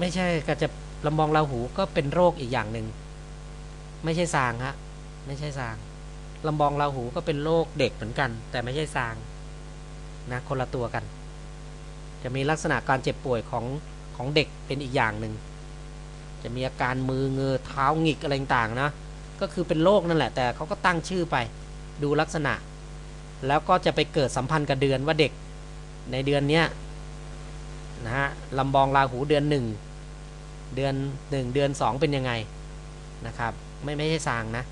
ไม่ใช่ก็จะลำมองราหูก็เป็นโรคอีกอย่างหนึ่งไม่ใช่ซางฮะไม่ใช่ซางลำบองราหูก็เป็นโรคเด็กเหมือนกัน แต่ไม่ใช่ซางนะคนละตัวกัน จะมีลักษณะการเจ็บป่วยของของเด็กเป็นอีกอย่างหนึ่งจะมีอาการมือเงือเท้าหงิกอะไรต่างๆนะก็คือเป็นโรคนั่นแหละ แต่เขาก็ตั้งชื่อไปดูลักษณะ แล้วก็จะไปเกิดสัมพันธ์กับเดือนว่าเด็กในเดือนเนี้ยนะฮะลำบองราหูเดือนหนึ่ง เดือนหนึ่งเดือนสองเป็นยังไงนะครับ ไม่ไม่ใช่สางนะ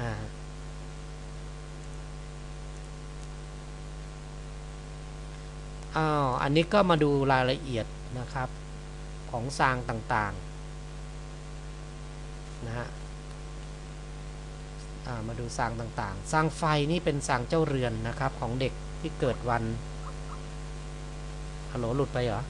อ่าอ้าวอันนี้ก็มาดูรายละเอียดนะครับของสางต่างๆนะฮะมาดูสางต่างๆสางไฟนี่เป็นสางเจ้าเรือนนะครับของเด็กที่เกิดวันฮัลโหลหลุดไปเหรอ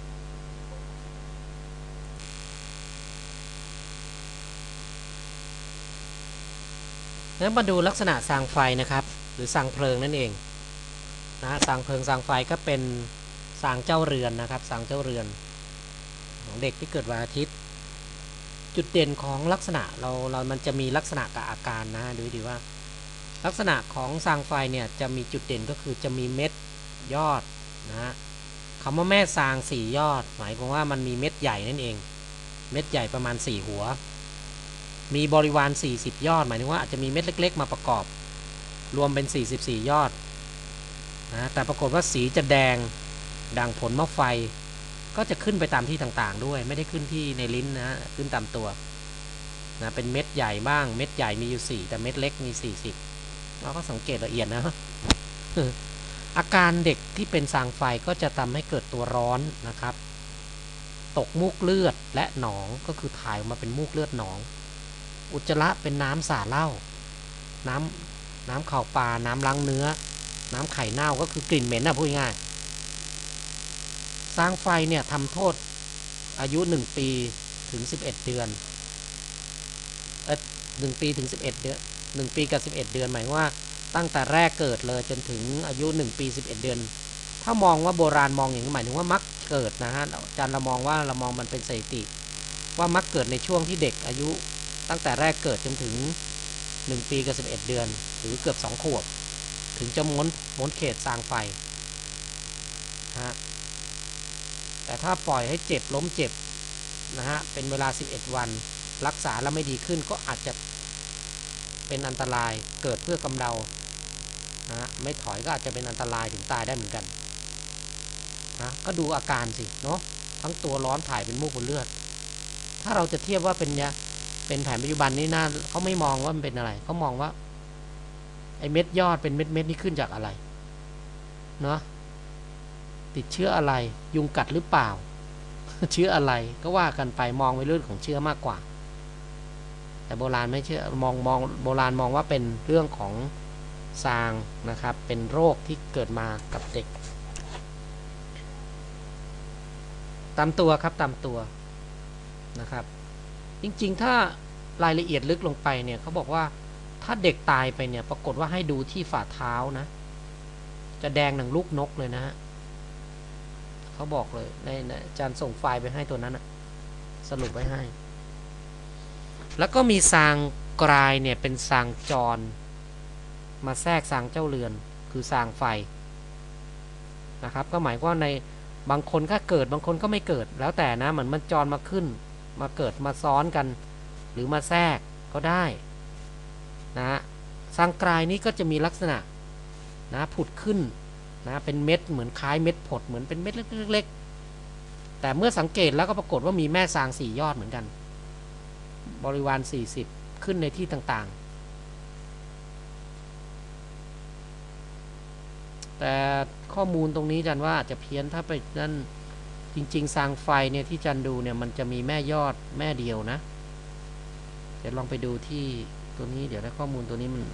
แล้วมาดูลักษณะสางไฟนะครับ หรือสางเพลิงนั่นเองนะสางเพลิงสางไฟก็เป็นสางเจ้าเรือนนะครับสางเจ้าเรือน ของเด็กที่เกิดวันอาทิตย์ จุดเด่นของลักษณะเราเรามันจะมีลักษณะกับอาการนะดูดีว่า ลักษณะของสางไฟเนี่ยจะมีจุดเด่นก็คือจะมีเม็ดยอดนะคำว่าแม่ซางสี่ยอด หมายความว่ามันมีเม็ดใหญ่นั่นเอง เม็ดใหญ่ประมาณ4หัว มีบริวาร 40 ยอด หมายถึงว่าอาจจะมีเม็ดเล็ก ๆ มาประกอบ รวมเป็น 44 ยอดนะแต่ปรากฏว่าสีจะแดงดังผลมะไฟ ก็จะขึ้นไปตามที่ต่างๆ ด้วย ไม่ได้ขึ้นที่ในลิ้นนะขึ้นตามตัวนะเป็นเม็ดใหญ่บ้าง เม็ดใหญ่มีอยู่ 4 แต่เม็ดเล็กมี 40 เราก็สังเกตละเอียดนะอาการเด็กที่เป็นสางไฟก็จะทำให้เกิดตัวร้อนนะครับ ตกมูกเลือดและหนองก็คือถ่ายออกมาเป็นมูกเลือดหนอง อุจจาระเป็นน้ำสาเล่าน้ำน้ำข่าปลาน้ำล้างเนื้อ น้ำไข่เน่าก็คือกลิ่นเหม็นนะพูดง่ายสร้างไฟเนี่ยทำโทษอายุ 1 ปีถึง 11 เดือนเออหนึ่งปีถึง 11 เดือน1ปีกับ 11 เดือนหมายว่าตั้งแต่แรกเกิดเลยจนถึงอายุ 1 ปี 11 เดือน ถ้ามองว่าโบราณมองอย่างนี้หมายถึงว่ามักเกิดนะฮะอาจารย์เรามองว่าเรามองมันเป็นสถิติ ว่ามักเกิดในช่วงที่เด็กอายุ ตั้งแต่แรกเกิดจนถึง 1 ปีกับ11 เดือน หรือเกือบ 2 ขวบ ถึงจะม้วนม้วนเขตสร้างไฟฮะแต่ถ้าปล่อยให้เจ็บล้มเจ็บนะฮะเป็นเวลา 11 วัน รักษาแล้วไม่ดีขึ้นก็อาจจะเป็นอันตรายเกิดเพื่อกำเดานะไม่ถอยก็อาจจะเป็นอันตรายถึงตายได้เหมือนกันนะก็ดูอาการสิเนาะทั้งตัวร้อนถ่ายเป็นมูกบนเลือด ถ้าเราจะเทียบว่าเป็นยา เป็นแผนปัจจุบันนี้น่าเขาไม่มองว่ามันเป็นอะไรเขามองว่า ไอ้เม็ดยอดเป็นเม็ดเม็ดนี่ขึ้นจากอะไรเนาะติดเชื้ออะไร ยุงกัดหรือเปล่า เชื้ออะไรก็ว่ากันไปมองไปเรื่องของเชื้อมากกว่า แต่โบราณไม่เชื่อมองมองโบราณมองว่าเป็นเรื่องของซางนะครับ เป็นโรคที่เกิดมากับเด็ก ตามตัวครับตามตัวนะครับ จริงๆ ถ้ารายละเอียดลึกลงไปเนี่ยเขาบอกว่าถ้าเด็กตายไปเนี่ย ปรากฏว่าให้ดูที่ฝ่าเท้านะ จะแดงหนังลูกนกเลยนะฮะเขาบอกเลยในอาจารย์ส่งไฟล์ไปให้ตัวนั้นนะสรุปไว้ให้ แล้วก็มีซางกลายเนี่ยเป็นซางจร มาแทรกสางเจ้าเรือน คือสางไฟนะครับ ก็หมายว่าในบางคนก็เกิดบางคนก็ไม่เกิด แล้วแต่นะเหมือนมันจรมาขึ้น มาเกิดมาซ้อนกัน หรือมาแทรกก็ได้นะสางกลายนี้ก็จะมีลักษณะนะผุดขึ้นนะเป็นเม็ดเหมือนคล้ายเม็ดผดเหมือนเป็นเม็ดเล็กๆแต่เมื่อสังเกตแล้วก็ปรากฏว่ามีแม่สางสี่ยอดเหมือนกัน บริวาร 40 ขึ้นในที่ต่างๆ แต่ข้อมูลตรงนี้จันว่าอาจจะเพี้ยนถ้าไปนั่น จริงๆสางไฟเนี่ยที่จันดูเนี่ยมันจะมีแม่ยอดแม่เดียวนะ เดี๋ยวลองไปดูที่ตัวนี้เดี๋ยวได้ข้อมูลตัวนี้มัน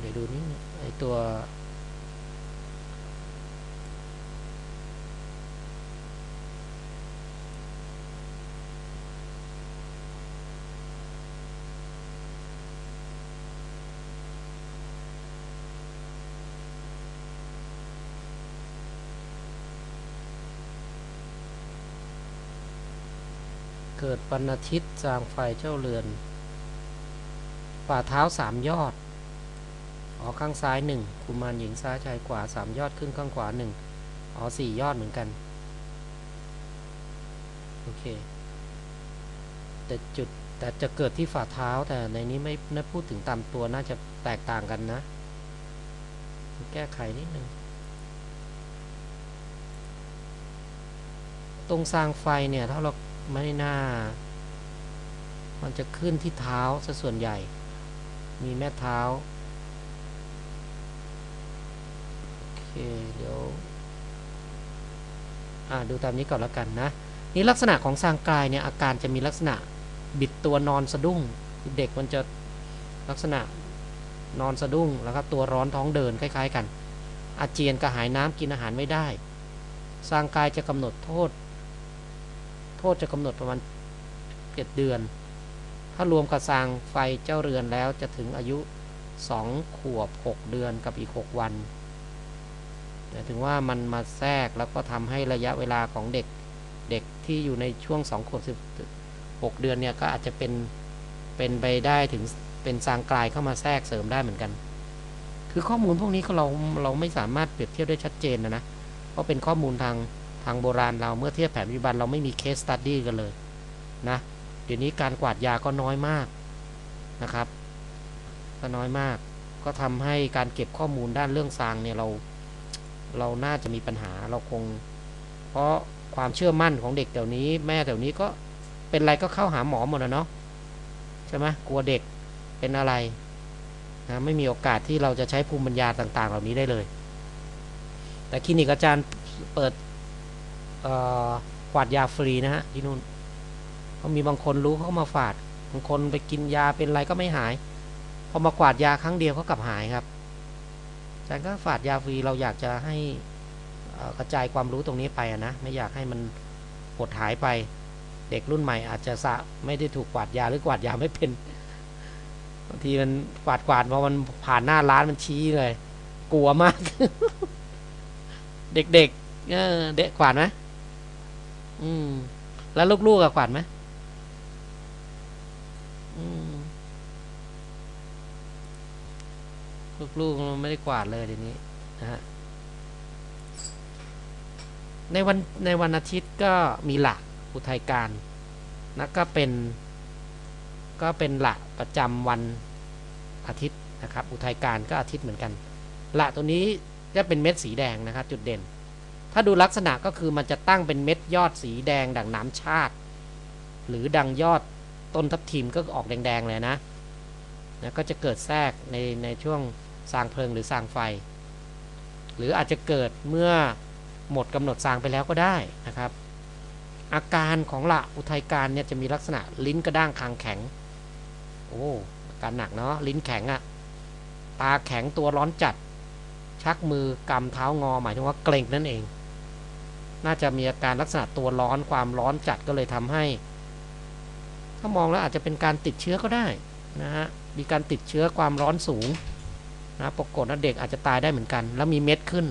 เดี๋ยวดูนี่ไอตัว เกิดวันอาทิตย์สร้างไฟเจ้าเรือน ฝ่าเท้าสามยอดอ๋อข้างซ้ายหนึ่งกุมารหญิงซ้ายชายขวาสามยอดขึ้นข้างขวาหนึ่งอ๋อสี่ยอดเหมือนกัน โอเค แต่จุดแต่จะเกิดที่ฝ่าเท้าแต่ในนี้ไม่ไม่พูดถึงตามตัวน่าจะแตกต่างกันนะ แก้ไขนิดนึงตรงสร้างไฟเนี่ย ถ้าเรา ไม่น่า มันจะขึ้นที่เท้าซะส่วนใหญ่ มีแม่เท้า โอเค เดี๋ยว อ่าดูตามนี้ก่อนแล้วกันนะ นี่ลักษณะของสร้างกายเนี่ย อาการจะมีลักษณะบิดตัวนอนสะดุ้ง เด็กมันจะลักษณะนอนสะดุ้ง แล้วก็ตัวร้อนท้องเดินคล้าย ๆ กัน อาเจียนกระหายน้ำกินอาหารไม่ได้สร้างกายจะกำหนดโทษ โทษจะกำหนดประมาณเจ็ดเดือน ถ้ารวมกับสร้างไฟเจ้าเรือนแล้วจะถึงอายุสองขวบหกเดือนกับอีกหกวันแต่ถึงว่ามันมาแทรกแล้วก็ทำให้ระยะเวลาของเด็กเด็กที่อยู่ในช่วงสองขวบสิบหกเดือนเนี่ยก็อาจจะเป็นเป็นไปได้ถึงเป็นสางกลายเข้ามาแทรกเสริมได้เหมือนกัน คือข้อมูลพวกนี้เราเราไม่สามารถเปรียบเทียบได้ชัดเจนนะนะ เพราะเป็นข้อมูลทาง ทางโบราณเราเมื่อเทียบแผนปัจจุบันเราไม่มีเคสตัดดี้กันเลยนะเดี๋ยวนี้การกวาดยาก็น้อยมากนะครับ ก็น้อยมาก ก็ทำให้การเก็บข้อมูลด้านเรื่องซางเนี่ยเราเราน่าจะมีปัญหาเราคง เพราะความเชื่อมั่นของเด็กเดี๋ยวนี้ แม่เดี๋ยวนี้ก็เป็นอะไรก็เข้าหาหมอหมดนะเนาะใช่ไหมกลัวเด็กเป็นอะไรนะไม่มีโอกาสที่เราจะใช้ภูมิปัญญาต่าง ๆ เหล่านี้ได้เลย แต่คลินิกอาจารย์เปิด กวาดยาฟรีนะฮะที่นู่นเขามีบางคนรู้เขามาฝาดบางคนไปกินยาเป็นไรก็ไม่หายพอมากวาดยาครั้งเดียวเขากลับหายครับอาจารย์ก็ฝาดยาฟรีเราอยากจะให้กระจายความรู้ตรงนี้ไปนะไม่อยากให้มันหดหายไปเด็กรุ่นใหม่อาจจะสะไม่ได้ถูกกวาดยาหรือกวาดยาไม่เป็นบางทีมันกวาดกวาดพอมันผ่านหน้าร้านมันชี้เลย กลัวมาก เด็กๆเด็กกวาดไหม อืม แล้วลูกๆกับกวาดไหมลูกๆมันไม่ได้กวาดเลยเดี๋ยวนี้นะฮะในวันในวันอาทิตย์ก็มีหลักอุทัยการนะก็เป็น ก็เป็นหลักประจำวันอาทิตย์นะครับ อุทัยการก็อาทิตย์เหมือนกันหละตัวนี้จะเป็นเม็ดสีแดงนะครับ จุดเด่น ถ้าดูลักษณะก็คือมันจะตั้งเป็นเม็ดยอดสีแดงดังน้ำชาติ หรือดังยอดต้นทับทิมก็ออกแดงๆเลยนะนะก็จะเกิดแทรกในในช่วงสร้างเพลิงหรือสร้างไฟ หรืออาจจะเกิดเมื่อหมดกำหนดสร้างไปแล้วก็ได้นะครับ อาการของละอุทัยการเนี่ยจะมีลักษณะลิ้นกระด้างคางแข็ง โอ้อาการหนักเนาะลิ้นแข็งอะตาแข็งตัวร้อนจัด ชักมือกำเท้างอหมายถึงว่าเกร็งนั่นเอง น่าจะมีอาการลักษณะตัวร้อนความร้อนจัดก็เลยทำให้ ถ้ามองแล้วอาจจะเป็นการติดเชื้อก็ได้นะฮะมีการติดเชื้อความร้อนสูงนะปรากฏว่าเด็กอาจจะตายได้เหมือนกัน แล้วมีเม็ดขึ้น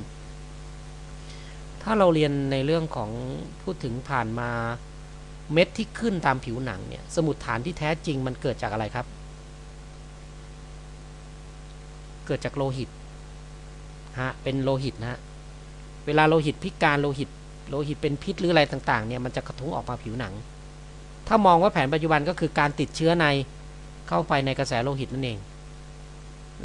ถ้าเราเรียนในเรื่องของพูดถึงผ่านมาเม็ดที่ขึ้นตามผิวหนังเนี่ยสมุดฐานที่แท้จริงมันเกิดจากอะไรครับ เกิดจากโลหิตฮะเป็นโลหิตนะเวลาโลหิตพิการโลหิต โลหิตเป็นพิษหรืออะไรต่างๆเนี่ยมันจะกระทุ้งออกมาผิวหนัง ถ้ามองว่าแผนปัจจุบันก็คือการติดเชื้อในเข้าไปในกระแสโลหิตนั่นเอง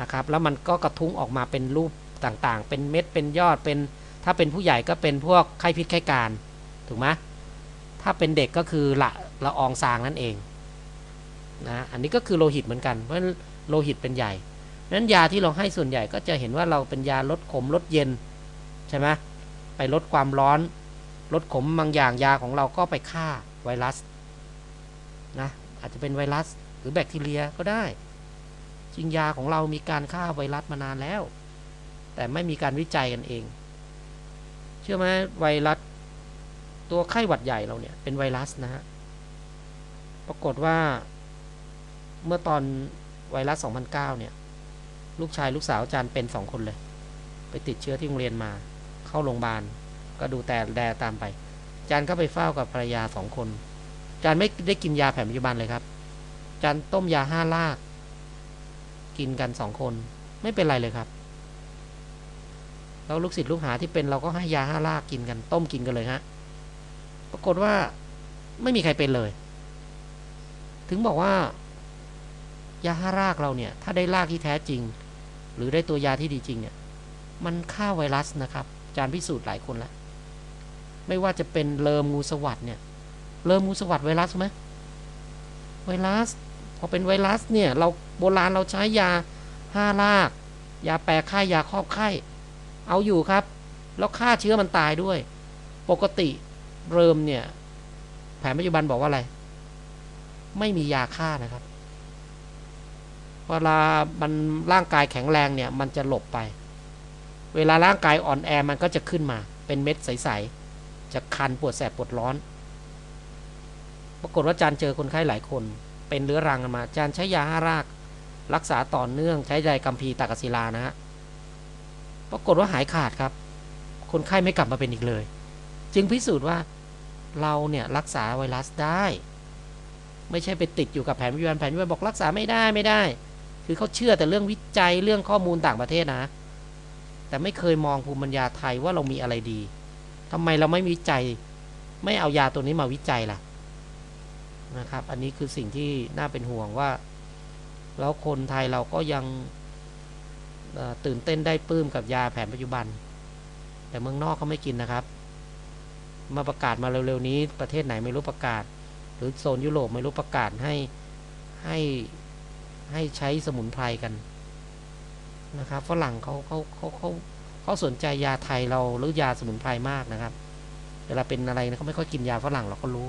นะครับแล้วมันก็กระทุ้งออกมาเป็นรูปต่างๆ เป็นเม็ดเป็นยอดเป็นถ้าเป็นผู้ใหญ่ก็เป็นพวกไข้พิษไข้การถูกไหมถ้าเป็นเด็กก็คือละละอองซางนั่นเองนะอันนี้ก็คือโลหิตเหมือนกันเพราะโลหิตเป็นใหญ่นั้นยาที่เราให้ส่วนใหญ่ก็จะเห็นว่าเราเป็นยาลดขมลดเย็นใช่ไหมไปลดความร้อน ลดขมบางอย่างยาของเราก็ไปฆ่าไวรัสนะอาจจะเป็นไวรัสหรือแบคทีเรียก็ได้จริงยาของเรามีการฆ่าไวรัสมานานแล้ว แต่ไม่มีการวิจัยกันเอง เชื่อไหมไวรัสตัวไข้หวัดใหญ่เราเนี่ยเป็นไวรัสนะฮะปรากฏว่าเมื่อตอนไวรัส 2009 เนี่ย ลูกชายลูกสาวอาจารย์เป็นสองคนเลย ไปติดเชื้อที่โรงเรียนมา เข้าโรงพยาบาล ก็ดูแต่แดตามไปจารย์ก็ไปเฝ้ากับภรรยาสองคนจารย์ไม่ได้กินยาแผนปัจจุบันเลยครับจารย์ต้มยาห้าลาก กินกันสองคน ไม่เป็นไรเลยครับแล้วลูกศิษย์ลูกหาที่เป็นเราก็ให้ยาห้าลากกินกัน ต้มกินกันเลยฮะปรากฏว่าไม่มีใครเป็นเลย ถึงบอกว่ายาห้ารากเราเนี่ย ถ้าได้รากที่แท้จริง หรือได้ตัวยาที่ดีจริงเนี่ย มันฆ่าไวรัสนะครับ จารย์พิสูจน์หลายคนแล้ว ไม่ว่าจะเป็นเลิมงูสวัสดเนี่ยเลิมงูสวัสดไวรัสไหมไวรัสพอเป็นไวรัสเนี่ยเราโบราณเราใช้ยาห้าราก ยาแปรไข้ยาครอบไข้ เอาอยู่ครับ แล้วฆ่าเชื้อมันตายด้วย ปกติเริมเนี่ยแผนปัจจุบันบอกว่าอะไร ไม่มียาฆ่านะครับเวลามันร่างกายแข็งแรงเนี่ยมันจะหลบไป เวลาร่างกายอ่อนแอมันก็จะขึ้นมา เป็นเม็ดใสๆ จะคันปวดแสบปวดร้อน ปรากฏว่าอาจารย์เจอคนไข้หลายคน เป็นเรื้อรังกันมาอาจารย์ใช้ยาห้าราก รักษาต่อเนื่องใช้ใจกัมพีตากศิลานะฮะปรากฏว่าหายขาดครับ คนไข้ไม่กลับมาเป็นอีกเลย จึงพิสูจน์ว่าเราเนี่ยรักษาไวรัสได้ ไม่ใช่ไปติดอยู่กับแผนวิบันแผนวิบันบอกรักษาไม่ได้ไม่ได้ คือเขาเชื่อแต่เรื่องวิจัยเรื่องข้อมูลต่างประเทศนะ แต่ไม่เคยมองภูมิปัญญาไทยว่าเรามีอะไรดี ทำไมเราไม่วิจัย ไม่เอายาตัวนี้มาวิจัยล่ะนะครับ อันนี้คือสิ่งที่น่าเป็นห่วงว่า แล้วคนไทยเราก็ยังตื่นเต้นได้ปลื้มกับยาแผนปัจจุบัน แต่เมืองนอกเขาไม่กินนะครับ มาประกาศมาเร็วๆนี้ ประเทศไหนไม่รู้ประกาศ หรือโซนยุโรปไม่รู้ประกาศให้ให้ให้ใช้สมุนไพรกันนะครับฝรั่งเขาเขาเขาเขา เขาสนใจยาไทยเราหรือยาสมุนไพรมากนะครับ เวลาเป็นอะไรนะเขาไม่ค่อยกินยาฝรั่งเราก็รู้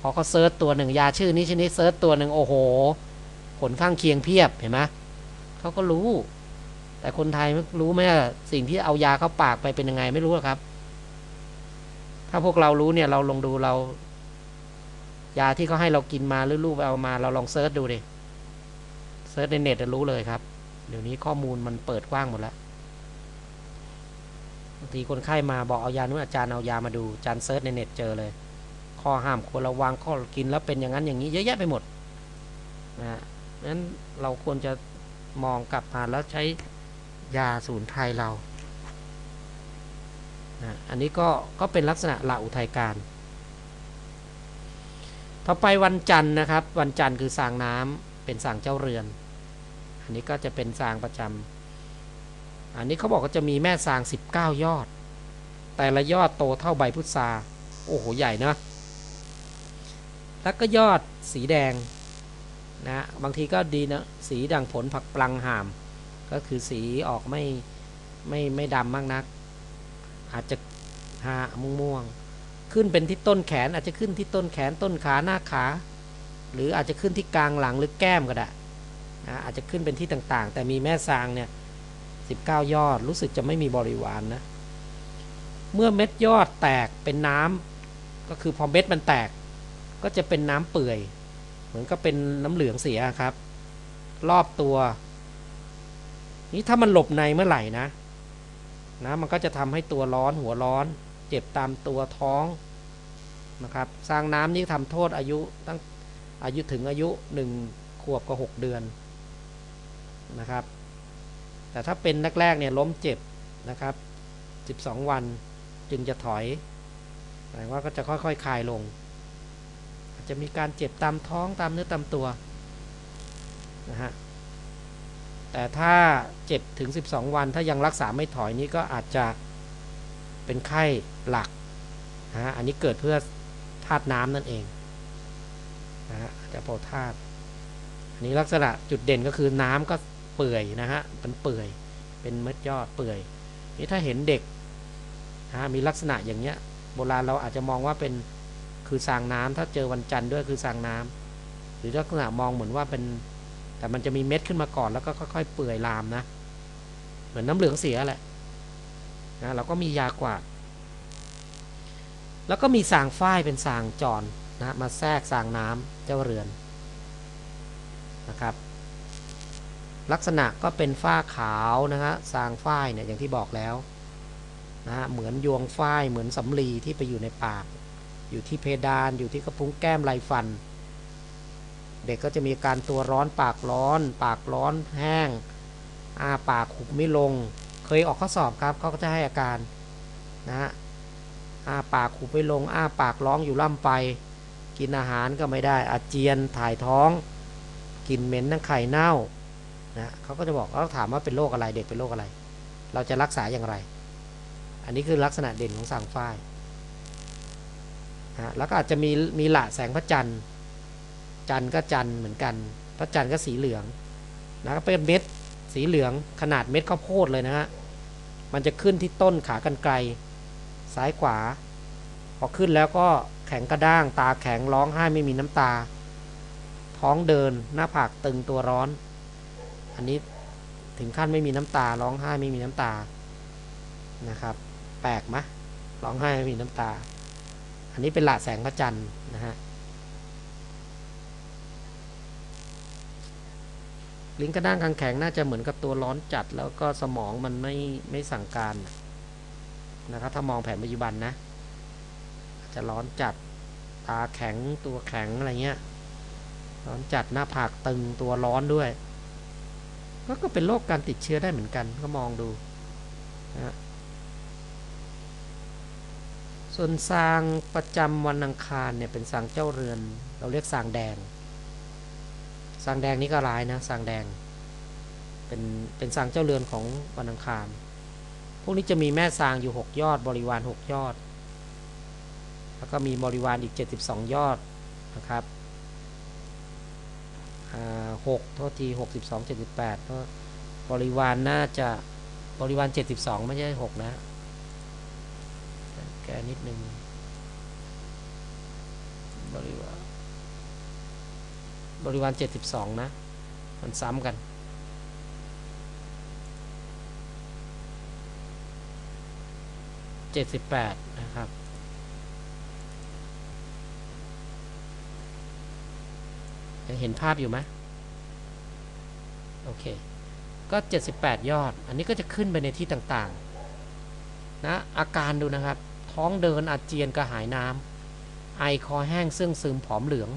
พอเขาเซิร์ชตัวหนึ่งยาชื่อนี้ชนิดเซิร์ชตัวหนึ่งโอ้โห ผลข้างเคียงเพียบเห็นไหมเขาก็รู้ แต่คนไทยไม่รู้ไหมว่าสิ่งที่เอายาเข้าปากไปเป็นยังไงไม่รู้ครับ ถ้าพวกเรารู้เนี่ยเราลองดูเรา ยาที่เขาให้เรากินมาหรือรูปเอามาเราลองเซิร์ชดูดิเซิร์ชในเน็ตจะรู้เลยครับ เดี๋ยวนี้ข้อมูลมันเปิดกว้างหมดแล้ว บางทีคนไข้มาบอกเอายานู้นอาจารย์เอายามาดูอาจารย์เซิร์ชในเน็ตเจอเลย ข้อห้ามควรระวังข้อกินแล้วเป็นอย่างนั้นอย่างนี้เยอะแยะไปหมดนะนั้นเราควรจะมองกลับมาแล้วใช้ยาสูนไพรเรานะอันนี้ก็ก็เป็นลักษณะละอุทัยการต่อไปวันจันทร์นะครับ วันจันทร์คือสางน้ำเป็นสางเจ้าเรือน อันนี้ก็จะเป็นสางประจำ อันนี้เขาบอกว่าจะมีแม่สาง 19 ยอด แต่ละยอดโตเท่าใบพุทราโอ้โหใหญ่นะแล้วก็ยอดสีแดงนะบางทีก็ดีนะสีดังผลผักปลังหาม ก็คือสีออกไม่ไม่ไม่ดำมากนัก อาจจะหาม่วงม่วงๆขึ้นเป็นที่ต้นแขนอาจจะขึ้นที่ต้นแขนต้นขาหน้าขา หรืออาจจะขึ้นที่กลางหลังหรือแก้มก็ได้นะอาจจะขึ้นเป็นที่ต่างๆ แต่มีแม่ซางเนี่ย 19 ยอด รู้สึกจะไม่มีบริวารนนะเมื่อเม็ดยอดแตกเป็นน้ำก็คือพอเม็ดมันแตก ก็จะเป็นน้ำเปื่อย เหมือนก็เป็นน้ำเหลืองเสียครับ รอบตัว นี้ถ้ามันหลบในเมื่อไหร่นะนะมันก็จะทำให้ตัวร้อนหัวร้อน เจ็บตามตัวท้องนะครับ สร้างน้ำนี่ทำโทษอายุตั้งอายุถึงอายุหนึ่งขวบกับหกเดือนนะครับ แต่ถ้าเป็นแรกๆเนี่ยล้มเจ็บนะครับ 12 วันจึงจะถอยหมายว่าก็จะค่อยๆคคลายลง อาจจะมีการเจ็บตามท้องตามเนื้อตามตัวนะฮะแต่ถ้าเจ็บถึง 12 วันถ้ายังรักษาไม่ถอยนี้ก็อาจจะเป็นไข้หลักนะฮะอันนี้เกิดเพื่อธาตุน้ำนั่นเองนะฮะจจะโปรธาตุอันนี้ลักษณะจุดเด่นก็คือน้ำก็ เปื่อยนะฮะเป็นเปื่อยเป็นเม็ดยอดเปื่อยนี่ถ้าเห็นเด็กนะมีลักษณะอย่างเนี้ยโบราณเราอาจจะมองว่าเป็นคือสางน้ำถ้าเจอวันจันทร์ด้วยคือสางน้ำหรือลักษณะมองเหมือนว่าเป็น แต่มันจะมีเม็ดขึ้นมาก่อนแล้วก็ค่อยๆเปื่อยลามนะ เหมือนน้ำเหลืองเสียแหละนะเราก็มียากว่าดแล้วก็มีสางฝ้ายเป็นสางจอนนะมาแทรกสางน้ำเจ้าเรือนนะครับ ลักษณะก็เป็นฝ้าขาวนะฮะสางฝ้ายเนี่ยอย่างที่บอกแล้วนะฮะเหมือนยวงฝ้ายเหมือนสำลีที่ไปอยู่ในปาก อยู่ที่เพดานอยู่ที่กระพุ้งแก้มไรฟัน เด็กก็จะมีการตัวร้อนปากร้อน ปากร้อนแห้งอาปากขุบไม่ลง เคยออกข้อสอบครับเขาก็จะให้อาการนะฮะอาปากขุบไม่ลงอาปากร้องอยู่ล่ำไป กินอาหารก็ไม่ได้อาเจียนถ่ายท้องกลิ่นเหม็นทั้งไข่เน่า นะเขาก็จะบอกเราถามว่าเป็นโรคอะไรเด็กเป็นโรคอะไร เราจะรักษาอย่างไร อันนี้คือลักษณะเด่นของสางฝ้ายนะแล้วก็อาจจะมีมีหละแสงพระจันทร์ จันทร์ก็จันทร์เหมือนกัน พระจันทร์ก็สีเหลืองนะก็เป็นเม็ดสีเหลืองขนาดเม็ดข้าวโพดเลยนะฮะมันจะขึ้นที่ต้นขากันไกลซ้ายขวา พอขึ้นแล้วก็แข็งกระด้าง ตาแข็งร้องไห้ไม่มีน้ำตา ท้องเดินหน้าผากตึงตัวร้อน อันนี้ถึงขั้นไม่มีน้ำตาร้องไห้ไม่มีน้ำตานะครับ แปลกไหมร้องไห้ไม่มีน้ำตา อันนี้เป็นหละแสงพระจันทร์นะฮะลิ้นกระด้างกางแข็งน่าจะเหมือนกับตัวร้อนจัด แล้วก็สมองมันไม่ไม่สั่งการนะครับถ้ามองแผนปัจจุบันนะจะร้อนจัดตาแข็งตัวแข็งอะไรเงี้ยร้อนจัดหน้าผากตึงตัวร้อนด้วย ก็ก็เป็นโรคการติดเชื้อได้เหมือนกันก็มองดูนะส่วนซางประจำวันอังคารเนี่ยเป็นซางเจ้าเรือน เราเรียกซางแดงสางแดงนี่ก็ร้ายนะสางแดง เป็นเป็นสางเจ้าเรือนของวันอังคาร พวกนี้จะมีแม่สางอยู่ 6 ยอด บริวาร 6 ยอด แล้วก็มีบริวารอีก 72 ยอดนะครับ หกโทษทีหกสิบสองเจ็ดสิบแปดก็บริวารนน่าจะบริวารเจ็ดสิบสองไม่ใช่หกนะ แกนิดหนึ่งบริวารบริวารเจ็ดสิบสองนะ มันซ้ำกันเจ็ดสิบแปดนะครับ ยังเห็นภาพอยู่ไหมโอเค ก็ 78 ยอด อันนี้ก็จะขึ้นไปในที่ต่างๆ นะ อาการดูนะครับ ท้องเดินอาเจียนกระหายน้ำ ไอคอแห้งซึ่งซึมผอมเหลือง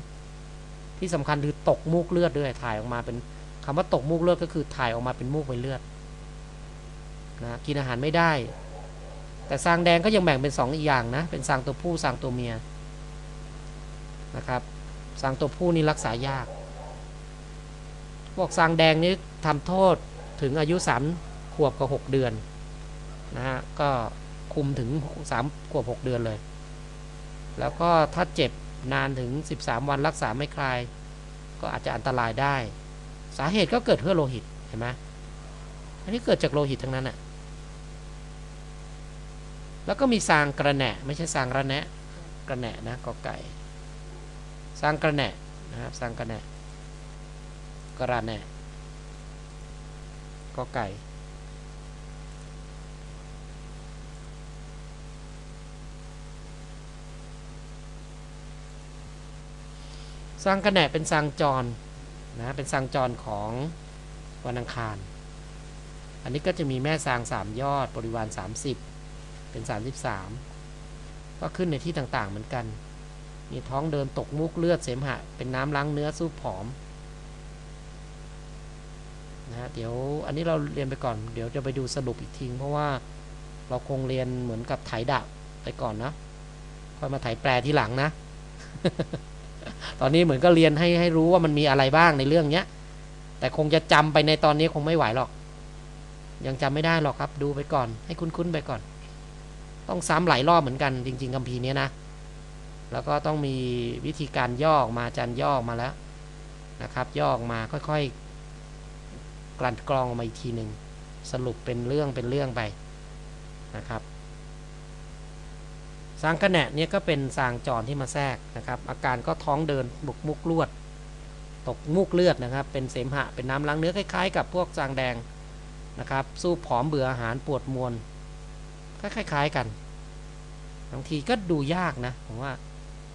ที่สำคัญคือตกมูกเลือดด้วย ถ่ายออกมาเป็นคำว่าตกมูกเลือดก็คือถ่ายออกมาเป็นมูกเป็นเลือด นะ กินอาหารไม่ได้ แต่ซางแดงก็ยังแบ่งเป็น2ออีกอย่างนะ เป็นซางตัวผู้ซางตัวเมีย นะครับ ซางตัวผู้นี่รักษายาก บอกซางแดงนี่ทำโทษถึงอายุ3ขวบกับ6เดือนนะฮะก็คุมถึง3ขวบ6เดือนเลย แล้วก็ถ้าเจ็บนานถึง13วันรักษาไม่คลาย ก็อาจจะอันตรายได้ สาเหตุก็เกิดเพื่อโลหิตเห็นไหมอันนี้เกิดจากโลหิตทั้งนั้นอะแล้วก็มีซางกระแหนะไม่ใช่ซางระแนะกระแหนะนะกอไก่ ซางกระแหนะนะครับซางกระแหนะกระแหนะกอไก่สร้างกระแหนเป็นสร้างจรนะเป็นสร้างจรของวันอังคาร อันนี้ก็จะมีแม่สร้างสามยอดบริวาร 30 เป็น 33 ก็ขึ้นในที่ต่างๆเหมือนกัน มีท้องเดินตกมุกเลือดเสมหะ เป็นน้ำล้างเนื้อสู้ผอมนะเดี๋ยวอันนี้เราเรียนไปก่อน เดี๋ยวจะไปดูสรุปอีกทีเพราะว่าเราคงเรียนเหมือนกับไถดะไปก่อนนะค่อยมาไถแปลที่หลังนะ ตอนนี้เหมือนก็เรียนให้ให้รู้ว่ามันมีอะไรบ้างในเรื่องเนี้ย แต่คงจะจำไปในตอนนี้คงไม่ไหวหรอก ยังจำไม่ได้หรอกครับ ดูไปก่อน ให้คุ้นๆไปก่อน ต้องซ้ำหลายรอบเหมือนกันจริง ๆคัมภีร์นี้นะ แล้วก็ต้องมีวิธีการย่ออกมาจันย่อออกมาแล้วนะครับ ย่ออกมาค่อยๆ กลั่นกรองออกมาอีกทีหนึ่งสรุปเป็นเรื่องเป็นเรื่องไปนะครับสางกระแหนเนี่ยก็เป็นสางจรที่มาแทรกนะครับ อาการก็ท้องเดินบุกมุกลวด ตกมุกเลือดนะครับ เป็นเสมหะเป็นน้ำล้างเนื้อคล้ายๆ กับพวกสางแดงนะครับ สู้ผอมเบื่ออาหารปวดมวลคล้ายๆกันบางทีก็ดูยากนะผมว่า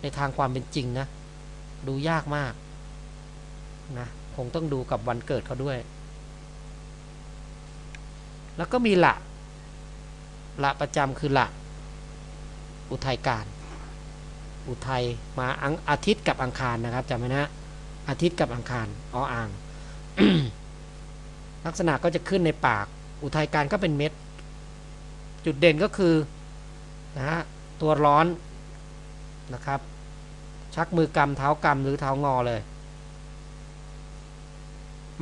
ในทางความเป็นจริงนะ ดูยากมากนะคงต้องดูกับวันเกิดเขาด้วย แล้วก็มีละละประจำคือละ อุทัยการ อุทัยมาอังอาทิตย์กับอังคารนะครับจำไว้นะอาทิตย์กับอังคารออ่าง ลักษณะก็จะขึ้นในปาก อุทัยการก็เป็นเม็ด จุดเด่นก็คือนะฮะตัวร้อน นะครับ ชักมือกำเท้ากำหรือเท้างอเลย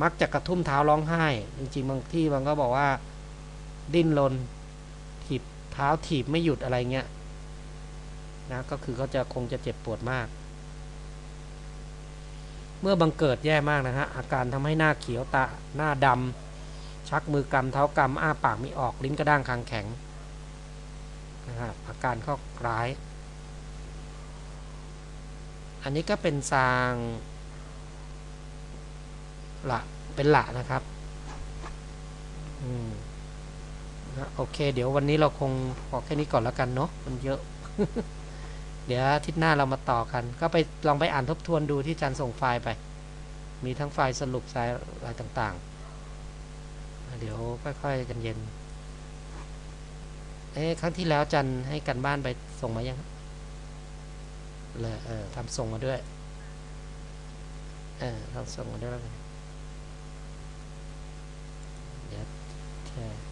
มักจะกระทุ่มเท้าร้องไห้ จริงๆบางที่มันก็บอกว่า ดิ้นรนถีบเท้าถีบไม่หยุดอะไรเงี้ยนะก็คือเขาจะคงจะเจ็บปวดมาก เมื่อบังเกิดแย่มากนะฮะอาการทำให้หน้าเขียวตาหน้าดำชักมือกำเท้ากำอ้าปากไม่ออกลิ้นกระด้างคางแข็งนะครับอาการก็ร้าย อันนี้ก็เป็นซางละเป็นละนะครับอืมนะโอเค เดี๋ยววันนี้เราคงพอแค่นี้ก่อนแล้วกันเนาะมันเยอะ เดี๋ยวอาทิตย์หน้าเรามาต่อกัน ก็ไปลองไปอ่านทบทวนดูที่จันส่งไฟล์ไป มีทั้งไฟล์สรุปไฟล์อะไรต่างๆ เดี๋ยวค่อยๆกันเย็นเอ๊ะครั้งที่แล้วจันให้กันบ้านไปส่งมายัง เลทำส่งมาด้วยทำส่งมาด้วยแล้วกันเดี๋ยว